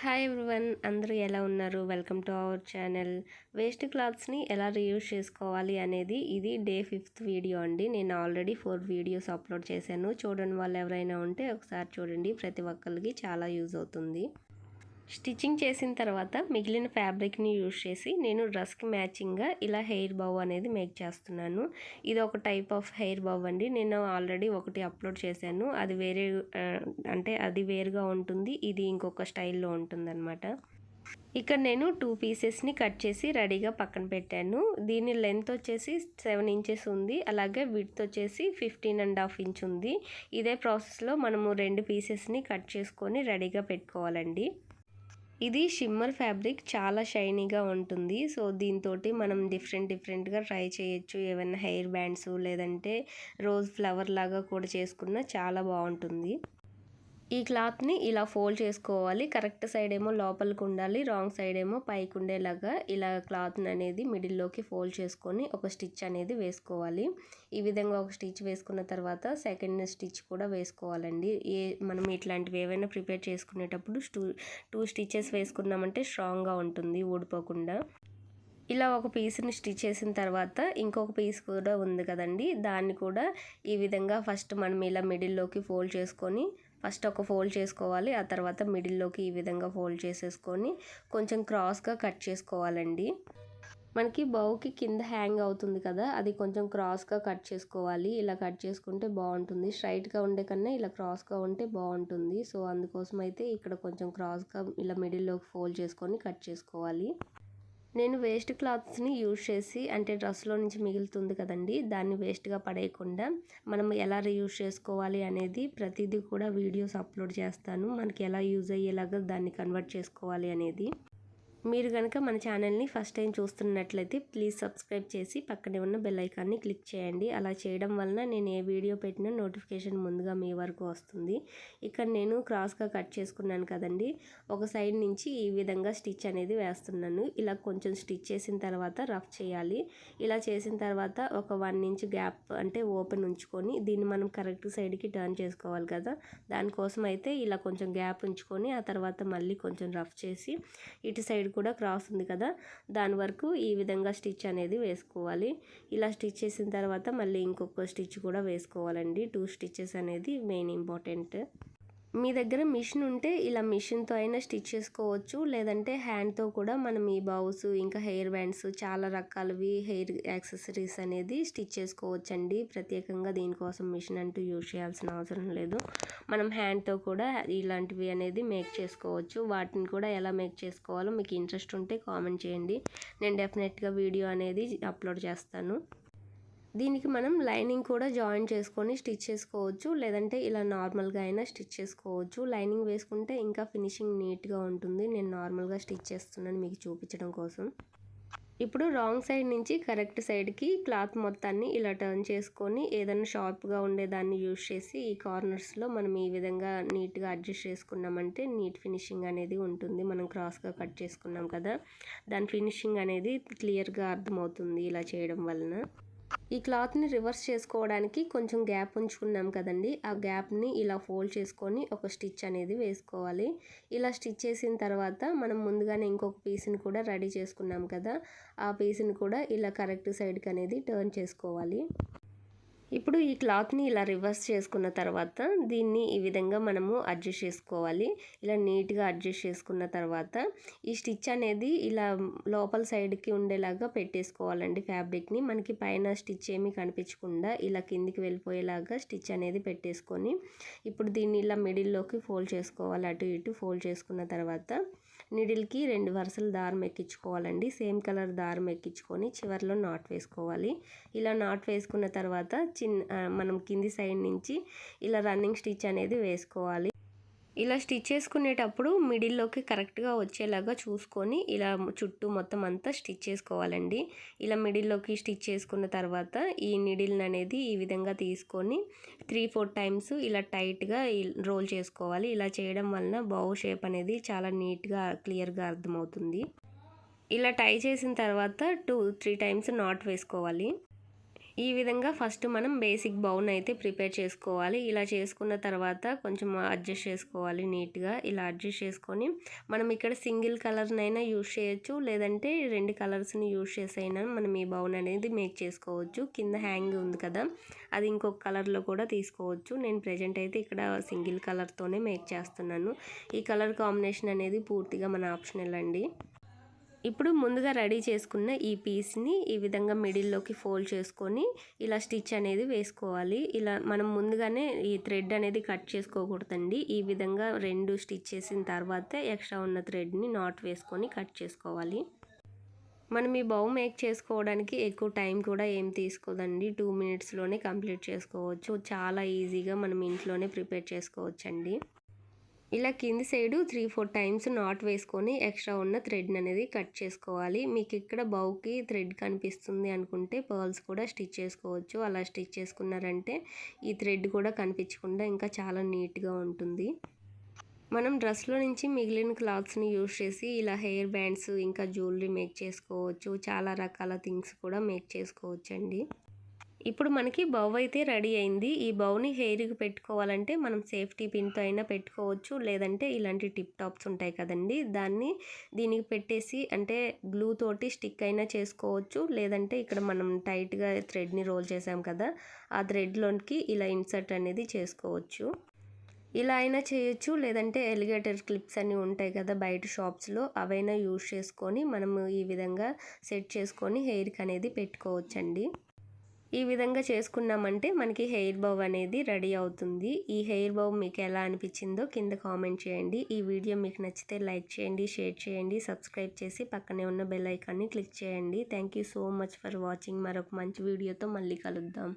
Hi everyone అందరూ ఎలా ఉన్నారు? Welcome to our channel waste క్లాత్స్ని ఎలా రీయూజ్ చేసుకోవాలి అనేది ఇది డే ఫిఫ్త్ వీడియో అండి. నేను ఆల్రెడీ ఫోర్ వీడియోస్ అప్లోడ్ చేశాను. చూడని వాళ్ళు ఎవరైనా ఉంటే ఒకసారి చూడండి. ప్రతి ఒక్కరికి చాలా యూజ్ అవుతుంది. స్టిచ్చింగ్ చేసిన తర్వాత మిగిలిన ఫ్యాబ్రిక్ని యూజ్ చేసి నేను డ్రెస్కి మ్యాచింగ్గా ఇలా హెయిర్ బౌ అనేది మేక్ చేస్తున్నాను. ఇది ఒక టైప్ ఆఫ్ హెయిర్ బౌ అండి. నేను ఆల్రెడీ ఒకటి అప్లోడ్ చేశాను. అది వేరే అంటే అది వేరుగా ఉంటుంది. ఇది ఇంకొక స్టైల్లో ఉంటుందన్నమాట. ఇక్కడ నేను టూ పీసెస్ని కట్ చేసి రెడీగా పక్కన పెట్టాను. దీని లెంత్ వచ్చేసి సెవెన్ ఇంచెస్ ఉంది. అలాగే విడ్త్ వచ్చేసి ఫిఫ్టీన్ అండ్ హాఫ్ ఇంచ్ ఉంది. ఇదే ప్రాసెస్లో మనము రెండు పీసెస్ని కట్ చేసుకొని రెడీగా పెట్టుకోవాలండి. ఇది షిమ్మర్ ఫ్యాబ్రిక్ చాలా షైనీగా ఉంటుంది. సో దీంతో మనం డిఫరెంట్ డిఫరెంట్గా ట్రై చేయొచ్చు. ఏమైనా హెయిర్ బ్యాండ్స్ లేదంటే రోజ్ ఫ్లవర్ లాగా కూడా చేసుకున్న చాలా బాగుంటుంది. ఈ క్లాత్ని ఇలా ఫోల్డ్ చేసుకోవాలి. కరెక్ట్ సైడ్ ఏమో లోపలికి ఉండాలి రాంగ్ సైడ్ ఏమో పైకి ఉండేలాగా ఇలా క్లాత్ని అనేది మిడిల్లోకి ఫోల్డ్ చేసుకొని ఒక స్టిచ్ అనేది వేసుకోవాలి. ఈ విధంగా ఒక స్టిచ్ వేసుకున్న తర్వాత సెకండ్ స్టిచ్ కూడా వేసుకోవాలండి. ఏ మనం ఇట్లాంటివి ఏవైనా ప్రిపేర్ చేసుకునేటప్పుడు టూ టూ స్టిచెస్ వేసుకున్నామంటే స్ట్రాంగ్గా ఉంటుంది ఊడిపోకుండా. ఇలా ఒక పీస్ని స్టిచ్ చేసిన తర్వాత ఇంకొక పీస్ కూడా ఉంది కదండి. దాన్ని కూడా ఈ విధంగా ఫస్ట్ మనం ఇలా మిడిల్లోకి ఫోల్డ్ చేసుకొని ఫస్ట్ ఒక ఫోల్డ్ చేసుకోవాలి. ఆ తర్వాత మిడిల్లోకి ఈ విధంగా ఫోల్డ్ చేసేసుకొని కొంచెం క్రాస్గా కట్ చేసుకోవాలండి. మనకి బౌకి కింద హ్యాంగ్ అవుతుంది కదా అది కొంచెం క్రాస్గా కట్ చేసుకోవాలి. ఇలా కట్ చేసుకుంటే బాగుంటుంది. స్ట్రైట్గా ఉండే కన్నా ఇలా క్రాస్గా ఉంటే బాగుంటుంది. సో అందుకోసం అయితే ఇక్కడ కొంచెం క్రాస్గా ఇలా మిడిల్లోకి ఫోల్డ్ చేసుకొని కట్ చేసుకోవాలి. నేను వేస్ట్ క్లాత్స్ని యూజ్ చేసి అంటే డ్రెస్లో నుంచి మిగులుతుంది కదండి దాన్ని వేస్ట్గా పడేయకుండా మనం ఎలా రీయూజ్ చేసుకోవాలి అనేది ప్రతిదీ కూడా వీడియోస్ అప్లోడ్ చేస్తాను. మనకి ఎలా యూజ్ అయ్యేలాగా దాన్ని కన్వర్ట్ చేసుకోవాలి అనేది. మీరు కనుక మన ఛానల్ని ఫస్ట్ టైం చూస్తున్నట్లయితే ప్లీజ్ సబ్స్క్రైబ్ చేసి పక్కనే ఉన్న బెల్ ఐకాన్ని క్లిక్ చేయండి. అలా చేయడం వలన నేను ఏ వీడియో పెట్టినా నోటిఫికేషన్ ముందుగా మీ వరకు వస్తుంది. ఇక్కడ నేను క్రాస్గా కట్ చేసుకున్నాను కదండి. ఒక సైడ్ నుంచి ఈ విధంగా స్టిచ్ అనేది వేస్తున్నాను. ఇలా కొంచెం స్టిచ్ చేసిన తర్వాత రఫ్ చేయాలి. ఇలా చేసిన తర్వాత ఒక వన్ ఇంచ్ గ్యాప్ అంటే ఓపెన్ ఉంచుకొని దీన్ని మనం కరెక్ట్ సైడ్కి టర్న్ చేసుకోవాలి కదా. దానికోసం అయితే ఇలా కొంచెం గ్యాప్ ఉంచుకొని ఆ తర్వాత మళ్ళీ కొంచెం రఫ్ చేసి ఇటు సైడ్ కూడా క్రాస్ ఉంది కదా దాని వరకు ఈ విధంగా స్టిచ్ అనేది వేసుకోవాలి. ఇలా స్టిచ్ చేసిన తర్వాత మళ్ళీ ఇంకొక స్టిచ్ కూడా వేసుకోవాలండి. టూ స్టిచ్చెస్ అనేది మెయిన్ ఇంపార్టెంట్. మీ దగ్గర మిషన్ ఉంటే ఇలా మిషన్తో అయినా స్టిచ్ చేసుకోవచ్చు. లేదంటే హ్యాండ్తో కూడా మనం ఈ బౌస్ ఇంకా హెయిర్ బ్యాండ్స్ చాలా రకాలవి హెయిర్ యాక్సెసరీస్ అనేది స్టిచ్ చేసుకోవచ్చు అండి ప్రత్యేకంగా దీనికోసం మిషన్ అంటూ యూజ్ చేయాల్సిన అవసరం లేదు. మనం హ్యాండ్తో కూడా ఇలాంటివి అనేది మేక్ చేసుకోవచ్చు. వాటిని కూడా ఎలా మేక్ చేసుకోవాలో మీకు ఇంట్రెస్ట్ ఉంటే కామెంట్ చేయండి. నేను డెఫినెట్గా వీడియో అనేది అప్లోడ్ చేస్తాను. దీనికి మనం లైనింగ్ కూడా జాయిన్ చేసుకొని స్టిచ్ చేసుకోవచ్చు. లేదంటే ఇలా నార్మల్గా అయినా స్టిచ్ చేసుకోవచ్చు. లైనింగ్ వేసుకుంటే ఇంకా ఫినిషింగ్ నీట్గా ఉంటుంది. నేను నార్మల్గా స్టిచ్ చేస్తున్నాను మీకు చూపించడం కోసం. ఇప్పుడు రాంగ్ సైడ్ నుంచి కరెక్ట్ సైడ్కి క్లాత్ మొత్తాన్ని ఇలా టర్న్ చేసుకొని ఏదైనా షార్ప్గా ఉండేదాన్ని యూజ్ చేసి ఈ కార్నర్స్లో మనం ఈ విధంగా నీట్గా అడ్జస్ట్ చేసుకున్నామంటే నీట్ ఫినిషింగ్ అనేది ఉంటుంది. మనం క్రాస్గా కట్ చేసుకున్నాం కదా దాని ఫినిషింగ్ అనేది క్లియర్గా అర్థమవుతుంది ఇలా చేయడం వలన. ఈ క్లాత్ని రివర్స్ చేసుకోవడానికి కొంచెం గ్యాప్ ఉంచుకున్నాం కదండి. ఆ గ్యాప్ని ఇలా ఫోల్డ్ చేసుకొని ఒక స్టిచ్ అనేది వేసుకోవాలి. ఇలా స్టిచ్ చేసిన తర్వాత మనం ముందుగానే ఇంకొక పీస్ని కూడా రెడీ చేసుకున్నాం కదా. ఆ పీస్ని కూడా ఇలా కరెక్ట్ సైడ్కి అనేది టర్న్ చేసుకోవాలి. ఇప్పుడు ఈ క్లాత్ని ఇలా రివర్స్ చేసుకున్న తర్వాత దీన్ని ఈ విధంగా మనము అడ్జస్ట్ చేసుకోవాలి. ఇలా నీట్గా అడ్జస్ట్ చేసుకున్న తర్వాత ఈ స్టిచ్ అనేది ఇలా లోపల సైడ్కి ఉండేలాగా పెట్టేసుకోవాలండి ఫ్యాబ్రిక్ని. మనకి పైన స్టిచ్ ఏమీ కనిపించకుండా ఇలా కిందికి వెళ్ళిపోయేలాగా స్టిచ్ అనేది పెట్టేసుకొని ఇప్పుడు దీన్ని ఇలా మిడిల్లోకి ఫోల్డ్ చేసుకోవాలి. అటు ఇటు ఫోల్డ్ చేసుకున్న తర్వాత నిడిల్కి రెండు వరుసలు దారం ఎక్కించుకోవాలండి. సేమ్ కలర్ దారం ఎక్కించుకొని చివరిలో నాట్ వేసుకోవాలి. ఇలా నాట్ వేసుకున్న తర్వాత చిన్న మనం కింది సైడ్ నుంచి ఇలా రన్నింగ్ స్టిచ్ అనేది వేసుకోవాలి. ఇలా స్టిచ్ చేసుకునేటప్పుడు మిడిల్లోకి కరెక్ట్గా వచ్చేలాగా చూసుకొని ఇలా చుట్టూ మొత్తం అంతా స్టిచ్ చేసుకోవాలండి. ఇలా మిడిల్లోకి స్టిచ్ చేసుకున్న తర్వాత ఈ నిడిల్ని అనేది ఈ విధంగా తీసుకొని త్రీ ఫోర్ టైమ్స్ ఇలా టైట్గా రోల్ చేసుకోవాలి. ఇలా చేయడం వలన బౌ షేప్ అనేది చాలా నీట్గా క్లియర్గా అర్థమవుతుంది. ఇలా టై చేసిన తర్వాత టూ త్రీ టైమ్స్ నాట్ వేసుకోవాలి. ఈ విధంగా ఫస్ట్ మనం బేసిక్ బౌన్ అయితే ప్రిపేర్ చేసుకోవాలి. ఇలా చేసుకున్న తర్వాత కొంచెం అడ్జస్ట్ చేసుకోవాలి నీట్గా. ఇలా అడ్జస్ట్ చేసుకొని మనం ఇక్కడ సింగిల్ కలర్నైనా యూజ్ చేయొచ్చు. లేదంటే రెండు కలర్స్ని యూజ్ చేసైనా మనం ఈ బౌన్ అనేది మేక్ చేసుకోవచ్చు. కింద హ్యాంగ్ ఉంది కదా అది ఇంకొక కలర్లో కూడా తీసుకోవచ్చు. నేను ప్రజెంట్ అయితే ఇక్కడ సింగిల్ కలర్తోనే మేక్ చేస్తున్నాను. ఈ కలర్ కాంబినేషన్ అనేది పూర్తిగా మన ఆప్షనల్ అండి. ఇప్పుడు ముందుగా రెడీ చేసుకున్న ఈ పీస్ని ఈ విధంగా మిడిల్లోకి ఫోల్డ్ చేసుకొని ఇలా స్టిచ్ అనేది వేసుకోవాలి. ఇలా మనం ముందుగానే ఈ థ్రెడ్ అనేది కట్ చేసుకోకూడదండి. ఈ విధంగా రెండు స్టిచ్ చేసిన తర్వాత ఎక్స్ట్రా ఉన్న థ్రెడ్ని నాట్ వేసుకొని కట్ చేసుకోవాలి. మనం ఈ బౌ మేక్ చేసుకోవడానికి ఎక్కువ టైం కూడా ఏం తీసుకోదండి. టూ మినిట్స్లోనే కంప్లీట్ చేసుకోవచ్చు. చాలా ఈజీగా మనం ఇంట్లోనే ప్రిపేర్ చేసుకోవచ్చండి. ఇలా కింది side three four times knot వేసుకొని ఎక్స్ట్రా ఉన్న థ్రెడ్ని అనేది కట్ చేసుకోవాలి. మీకు ఇక్కడ బౌకి థ్రెడ్ కనిపిస్తుంది అనుకుంటే పర్ల్స్ కూడా స్టిచ్ చేసుకోవచ్చు. అలా స్టిచ్ చేసుకున్నారంటే ఈ థ్రెడ్ కూడా కనిపించకుండా ఇంకా చాలా నీట్గా ఉంటుంది. మనం డ్రెస్లో నుంచి మిగిలిన క్లాత్స్ని యూజ్ చేసి ఇలా హెయిర్ బ్యాండ్స్ ఇంకా జ్యువెలరీ మేక్ చేసుకోవచ్చు. చాలా రకాల థింగ్స్ కూడా మేక్ చేసుకోవచ్చు అండి ఇప్పుడు మనకి బౌ అయితే రెడీ అయింది. ఈ బౌని హెయిర్కి పెట్టుకోవాలంటే మనం సేఫ్టీ పిన్తో అయినా పెట్టుకోవచ్చు. లేదంటే ఇలాంటి టిప్ టాప్స్ ఉంటాయి కదండి. దాన్ని దీనికి పెట్టేసి అంటే గ్లూ తోటి స్టిక్ అయినా చేసుకోవచ్చు. లేదంటే ఇక్కడ మనం టైట్గా థ్రెడ్ని రోల్ చేసాం కదా ఆ థ్రెడ్లోకి ఇలా ఇన్సర్ట్ అనేది చేసుకోవచ్చు. ఇలా అయినా చేయొచ్చు. లేదంటే ఎలిగేటర్ క్లిప్స్ అన్నీ ఉంటాయి కదా బయట షాప్స్లో అవైనా యూజ్ చేసుకొని మనము ఈ విధంగా సెట్ చేసుకొని హెయిర్కి అనేది పెట్టుకోవచ్చండి. ఈ విధంగా చేసుకున్నామంటే మనకి హెయిర్ బౌ అనేది రెడీ అవుతుంది. ఈ హెయిర్ బౌ మీకు ఎలా అనిపించిందో కింద కామెంట్ చేయండి. ఈ వీడియో మీకు నచ్చితే లైక్ చేయండి షేర్ చేయండి సబ్స్క్రైబ్ చేసి పక్కనే ఉన్న బెల్ ఐకాన్ని క్లిక్ చేయండి. Thank you so much for watching. మరొక మంచి వీడియోతో మళ్ళీ కలుద్దాం.